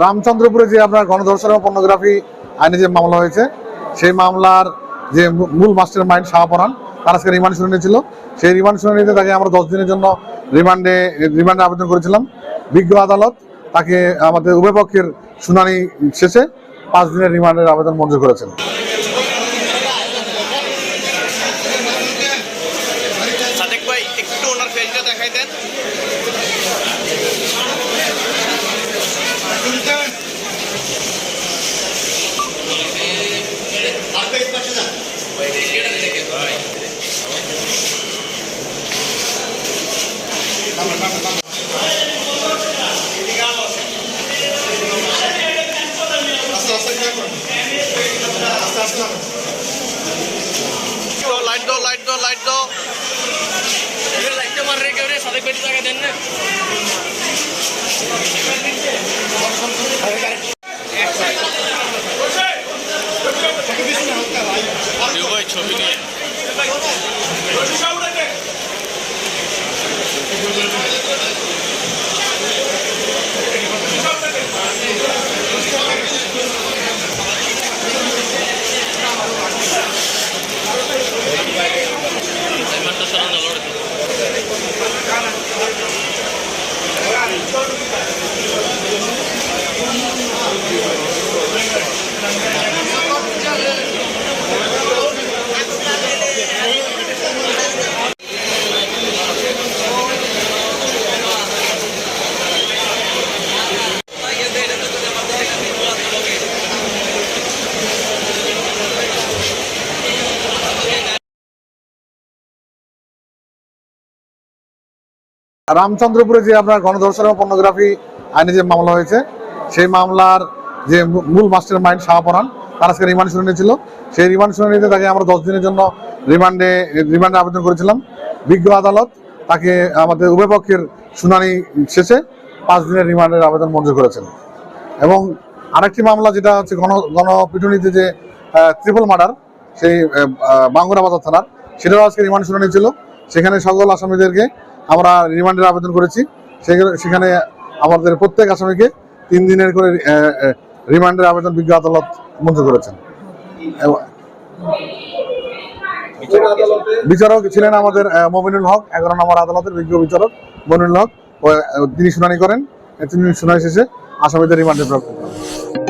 রামচন্দ্রপুরে যে আপনার গণধর্ষণ এবং পর্নোগ্রাফি আইনে যে মামলা হয়েছে, সেই মামলার যে মূল মাস্টার মাইন্ড শাহপরান তার আজকে রিমান্ড শুনানি ছিল। সেই রিমান্ড শুনানিতে তাকে আমরা দশ দিনের জন্য রিমান্ডে রিমান্ডে আবেদন করেছিলাম। বিজ্ঞ আদালত তাকে আমাদের উভয় পক্ষের শুনানি শেষে পাঁচ দিনের রিমান্ডের আবেদন মঞ্জুর করেছেন। একটু ওনার ফেসটা দেখাই দেন। লাইট দাও লাইট দাও লাইট দাও লাইটটা মার রে কেউ রে সাদেক ভাই টাকা দেন না ছবি নিয়ে রামচন্দ্রপুরে যে আপনার গণধর্ষণ এবং পর্নোগ্রাফি আইনে যে মামলা হয়েছে, সেই মামলার যে মূল মাস্টার মাইন্ড শাহপরান তার আজকে রিমান্ড শুনানি ছিল। সেই রিমান্ড শুনানিতে তাকে আমরা দশ দিনের জন্য রিমান্ডে রিমান্ডে আবেদন করেছিলাম। বিজ্ঞ আদালত তাকে আমাদের উভয় পক্ষের শুনানি শেষে পাঁচ দিনের রিমান্ডের আবেদন মঞ্জুর করেছেন। এবং আরেকটি মামলা যেটা হচ্ছে গণ, গণপিটুনিতে যে ত্রিপল মার্ডার সেই বাঙ্গুরা বাজার থানার সেটাও আজকে রিমান্ড শুনানি ছিল। সেখানে সকল আসামিদেরকে আমরা রিমান্ডের আবেদন করেছি। সেখানে- আমাদের প্রত্যেক আসামিকে তিন দিনের করে রিমান্ডের আবেদন বিজ্ঞ আদালত মঞ্জুর করেছেন। বিচারক ছিলেন আমাদের মমিনুল হক, এগারো নম্বর আদালতের বিজ্ঞ বিচারক মমিনুল হক। তিনি শুনানি করেন। তিনি শুনানি শেষে আসামিদের রিমান্ডে প্রাপ্ত